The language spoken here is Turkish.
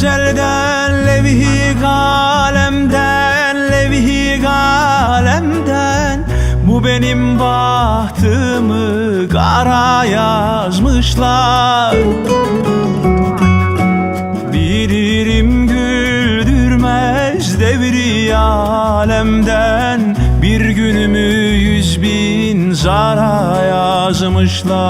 ecelden levhi kalemden levhi kalemden bu benim bahtımı kara yazmışlar. Bilirim güldürmez devri alemden. Bir günümü yüz bin zara yazmışlar.